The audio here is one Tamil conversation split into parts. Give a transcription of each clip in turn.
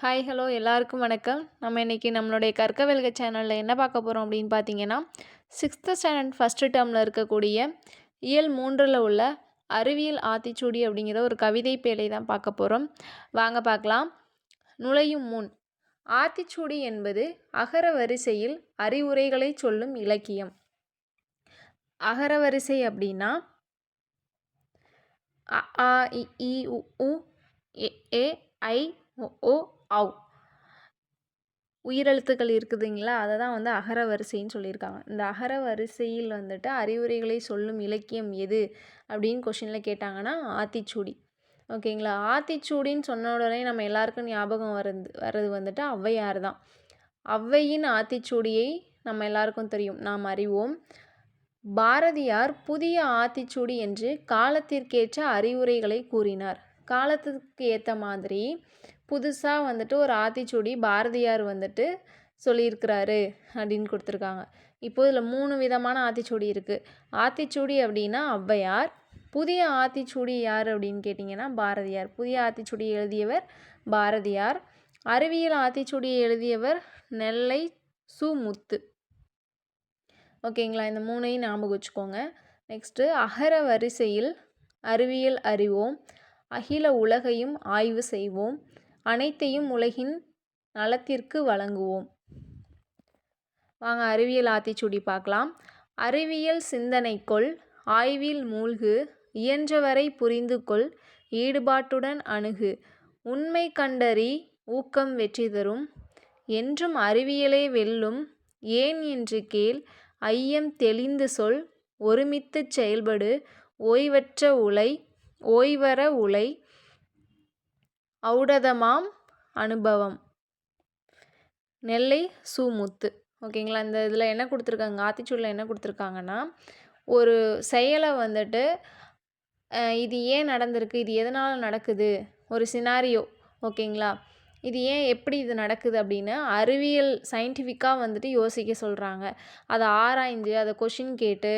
ஹாய் ஹலோ எல்லாருக்கும் வணக்கம். நம்ம இன்றைக்கி நம்மளுடைய கற்க வெல்க சேனலில் என்ன பார்க்க போகிறோம் அப்படின்னு பார்த்தீங்கன்னா சிக்ஸ்த்து ஸ்டாண்டர்ட் ஃபஸ்ட்டு டேர்மில் இருக்கக்கூடிய இயல் மூன்றில் உள்ள அறிவியல் ஆத்திச்சூடி அப்படிங்கிற ஒரு கவிதை பேழை தான் பார்க்க போகிறோம் வாங்க பார்க்கலாம். நுழையும் முன். ஆத்திச்சூடி என்பது அகர வரிசையில் அறிவுரைகளை சொல்லும் இலக்கியம். அகர வரிசை அப்படின்னா அ ஆ இ உ ஏ ஐ ஓ அவ் உயிரெழுத்துக்கள் இருக்குதுங்களா? அதை தான் வந்து அகர வரிசைன்னு சொல்லியிருக்காங்க. இந்த அகர வரிசையில் வந்துட்டு அறிவுரைகளை சொல்லும் இலக்கியம் எது? அப்படின்னு கொஷினில் கேட்டாங்கன்னா ஆத்திச்சூடி. ஓகேங்களா? ஆத்திச்சூடின்னு சொன்ன உடனே நம்ம எல்லாருக்கும் ஞாபகம் வருது வர்றது வந்துட்டு ஔவையார் தான். ஔவையின் ஆத்திச்சூடியை நம்ம எல்லாருக்கும் தெரியும். நாம் அறிவோம். பாரதியார் புதிய ஆத்திச்சூடி என்று காலத்திற்கேற்ற அறிவுரைகளை கூறினார். காலத்துக்கு ஏற்ற மாதிரி புதுசாக வந்துட்டு ஒரு ஆத்திச்சூடி பாரதியார் வந்துட்டு சொல்லியிருக்கிறாரு அப்படின்னு கொடுத்துருக்காங்க. இப்போ இதில் மூணு விதமான ஆத்திச்சூடி இருக்குது ஆத்திச்சூடி அப்படின்னா ஔவையார் புதிய ஆத்திச்சூடி யார் அப்படின்னு கேட்டிங்கன்னா பாரதியார். புதிய ஆத்திச்சூடி எழுதியவர் பாரதியார் அறிவியல் ஆத்திச்சூடியை எழுதியவர் நெல்லை சு முத்து ஓகேங்களா? இந்த மூணையும் ஞாபகம் வச்சுக்கோங்க. நெக்ஸ்ட்டு அகர வரிசையில் அறிவியல் அறிவோம் அகில உலகையும் ஆய்வு செய்வோம் அனைத்தையும் உலகின் நலத்திற்கு வழங்குவோம். வாங்க அறிவியல் ஆத்திச்சூடி பார்க்கலாம். அறிவியல் சிந்தனைக்குள் ஆய்வில் மூழ்கு இயன்றவரை புரிந்து கொள் ஈடுபாட்டுடன் அணுகு. உண்மை கண்டறி ஊக்கம் வெற்றி தரும். என்றும் அறிவியலே வெல்லும். ஏன் என்று கேள் ஐயம் தெளிந்து சொல் ஒருமித்துச் செயல்படு ஓய்வற்ற உலை ஓய்வற உலை ஔடதமாம் அனுபவம். நெல்லை சூமுத்து. ஓகேங்களா? இந்த இதில் என்ன கொடுத்துருக்காங்க? ஆத்திச்சூடில் என்ன கொடுத்துருக்காங்கன்னா ஒரு செயலை வந்துட்டு இது ஏன் நடந்திருக்கு? இது எதனால் நடக்குது? ஒரு சினாரியோ ஓகேங்களா? இது ஏன் எப்படி இது நடக்குது அப்படின்னு அறிவியல் சயின்டிஃபிக்காக வந்துட்டு யோசிக்க சொல்கிறாங்க. அதை ஆராய்ஞ்சு அதை கொஷின் கேட்டு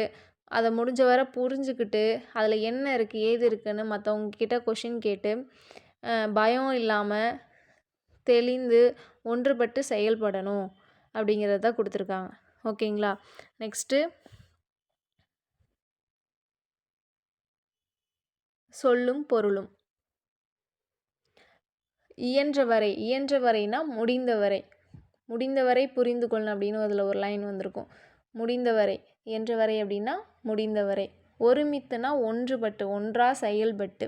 அதை முடிஞ்ச வரை புரிஞ்சுக்கிட்டு அதில் என்ன இருக்குது ஏது இருக்குதுன்னு மற்றவங்க கிட்ட கொஷின் கேட்டு பயம் இல்லாமல் தெளிந்து ஒன்றுபட்டு செயல்படணும் அப்படிங்கிறது தான் கொடுத்துருக்காங்க. ஓகேங்களா? நெக்ஸ்ட்டு. சொல்லும் பொருளும். இயன்றவரை இயன்றவரைனா முடிந்தவரை. முடிந்தவரை புரிந்து கொள்ளணும் அப்படின்னு அதில் ஒரு லைன் வந்திருக்கும். முடிந்தவரை இயன்றவரை அப்படின்னா முடிந்தவரை. ஒருமித்துனா ஒன்றுபட்டு ஒன்றாக செயல்பட்டு.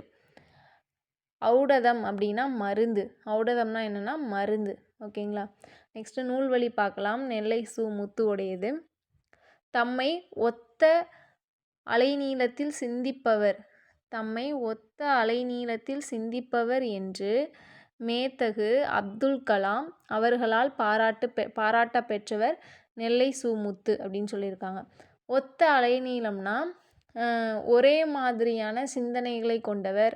ஔடதம் அப்படின்னா மருந்து. ஔடதம்னா என்னென்னா மருந்து. ஓகேங்களா? நெக்ஸ்ட்டு நூல்வழி பார்க்கலாம். நெல்லை சு முத்து உடையது தம்மை ஒத்த அலைநீளத்தில் சிந்திப்பவர். தம்மை ஒத்த அலைநீளத்தில் சிந்திப்பவர் என்று மேத்தகு அப்துல் கலாம் அவர்களால் பாராட்டு பெ பாராட்ட பெற்றவர் நெல்லை சு முத்து அப்படின்னு சொல்லியிருக்காங்க. ஒத்த அலைநீளம்னா ஒரே மாதிரியான சிந்தனைகளை கொண்டவர்.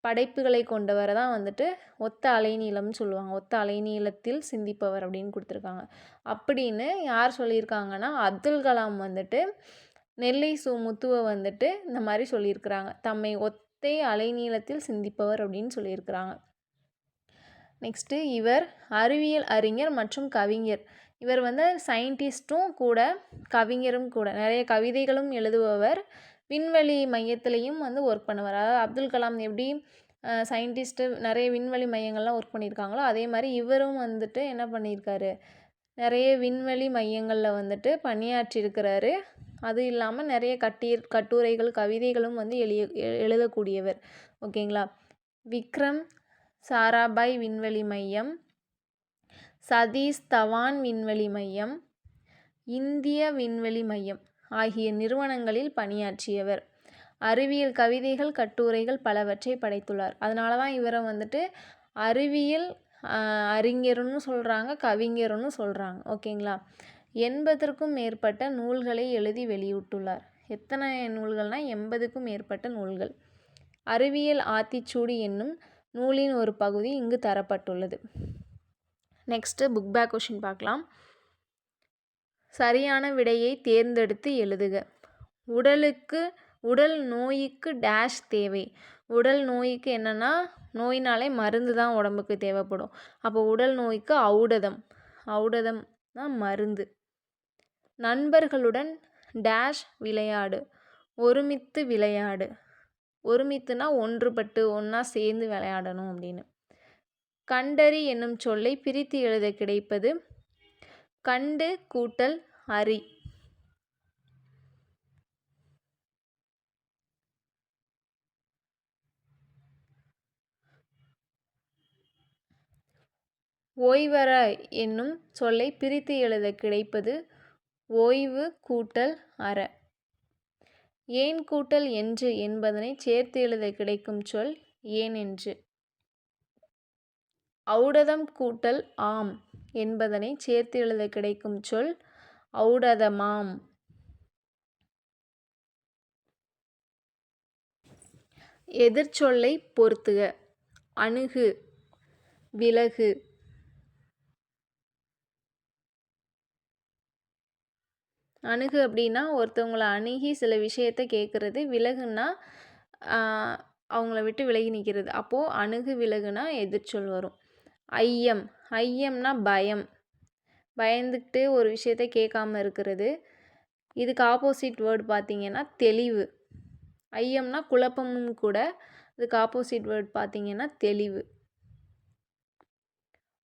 படைப்புகளை கொண்டவரை தான் வந்துட்டு ஒத்த அலைநீளம்னு சொல்லுவாங்க. ஒத்த அலைநீளத்தில் சிந்திப்பவர் அப்படின்னு கொடுத்துருக்காங்க. அப்படின்னு யார் சொல்லியிருக்காங்கன்னா அப்துல் கலாம் வந்துட்டு நெல்லை சு முத்துவை வந்துட்டு இந்த மாதிரி சொல்லியிருக்கிறாங்க. தம்மை ஒத்தை அலைநீளத்தில் சிந்திப்பவர் அப்படின்னு சொல்லியிருக்கிறாங்க. நெக்ஸ்ட்டு இவர் அறிவியல் அறிஞர் மற்றும் கவிஞர். இவர் வந்து சயின்டிஸ்ட்டும் கூட கவிஞரும் கூட நிறைய கவிதைகளும் எழுதுபவர் விண்வெளி மையத்துலேயும் வந்து ஒர்க் பண்ணுவார். அதாவது அப்துல் கலாம் எப்படி சயின்டிஸ்ட்டு நிறைய விண்வெளி மையங்கள்லாம் ஒர்க் பண்ணியிருக்காங்களோ அதே மாதிரி இவரும் வந்துட்டு என்ன பண்ணியிருக்காரு நிறைய விண்வெளி மையங்களில் வந்துட்டு பணியாற்றியிருக்கிறாரு அது இல்லாமல் நிறைய கட்டி கட்டுரைகள் கவிதைகளும் வந்து எழு எழுதக்கூடியவர். ஓகேங்களா? விக்ரம் சாராபாய் விண்வெளி மையம் சதீஷ் தவான் விண்வெளி மையம் இந்திய விண்வெளி மையம். ஆகிய நிறுவனங்களில் பணியாற்றியவர். அறிவியல் கவிதைகள் கட்டுரைகள் பலவற்றை படைத்துள்ளார். அதனால தான் இவரை வந்துட்டு அறிவியல் அறிஞர்னு சொல்கிறாங்க கவிஞர்னு சொல்கிறாங்க ஓகேங்களா? எண்பதற்கும் மேற்பட்ட நூல்களை எழுதி வெளியிட்டுள்ளார். எத்தனை நூல்கள்னால் எண்பதுக்கும் மேற்பட்ட நூல்கள். அறிவியல் ஆத்திச்சூடி என்னும் நூலின் ஒரு பகுதி இங்கு தரப்பட்டுள்ளது. நெக்ஸ்ட்டு புக் பேக் கொஷின் பார்க்கலாம். சரியான விடையை தேர்ந்தெடுத்து எழுதுக. உடலுக்கு உடல் நோய்க்கு டேஷ் தேவை. உடல் நோய்க்கு என்னென்னா நோயினாலே மருந்து தான் உடம்புக்கு தேவைப்படும். அப்போ உடல் நோய்க்கு ஔடதம். ஔடதம் தான் மருந்து. நண்பர்களுடன் டேஷ் விளையாடு. ஒருமித்து விளையாடு. ஒருமித்துனா ஒன்றுபட்டு ஒன்றா சேர்ந்து விளையாடணும் அப்படின்னு. கண்டறி என்னும் சொல்லை பிரித்து எழுத கிடைப்பது கண்டு கூட்டல் அறி ஓய்வற என்னும் சொல்லை பிரித்து எழுத கிடைப்பது ஓய்வு கூட்டல் அற. ஏன் கூட்டல் என்று என்பதனை சேர்த்து எழுத கிடைக்கும் சொல் ஏன் என்று. ஔடதம் கூட்டல் ஆம் என்பதனை சேர்த்து எழுத கிடைக்கும் சொல் ஔடதமாம். எதிர்ச்சொல்லை பொருத்துக அணுகு. விலகு. அணுகு அப்படின்னா ஒருத்தவங்கள அணுகி சில விஷயத்த கேட்குறது விலகுன்னா அவங்கள விட்டு விலகி நிற்கிறது அப்போது அணுகு விலகுனா எதிர்ச்சொல் வரும். ஐயம். ஐயம்னா பயம். பயந்துக்கிட்டு ஒரு விஷயத்த கேட்காம இருக்கிறது. இதுக்கு ஆப்போசிட் வேர்டு பார்த்தீங்கன்னா தெளிவு. ஐயம்னா குழப்பமும் கூட இதுக்கு ஆப்போசிட் வேர்ட் பார்த்தீங்கன்னா தெளிவு.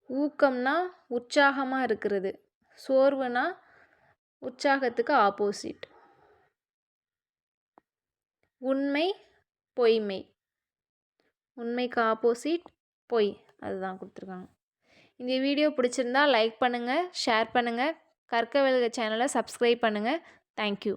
ஊக்கம்னா உற்சாகமாக இருக்கிறது. சோர்வுனா உற்சாகத்துக்கு ஆப்போசிட் உண்மை பொய்மை. உண்மைக்கு ஆப்போசிட் பொய். அதுதான் கொடுத்துருக்காங்க. இந்த வீடியோ பிடிச்சிருந்தா லைக் பண்ணுங்கள் ஷேர் பண்ணுங்கள் கற்க வெல்க சேனலை சப்ஸ்கிரைப் பண்ணுங்கள் தேங்க்யூ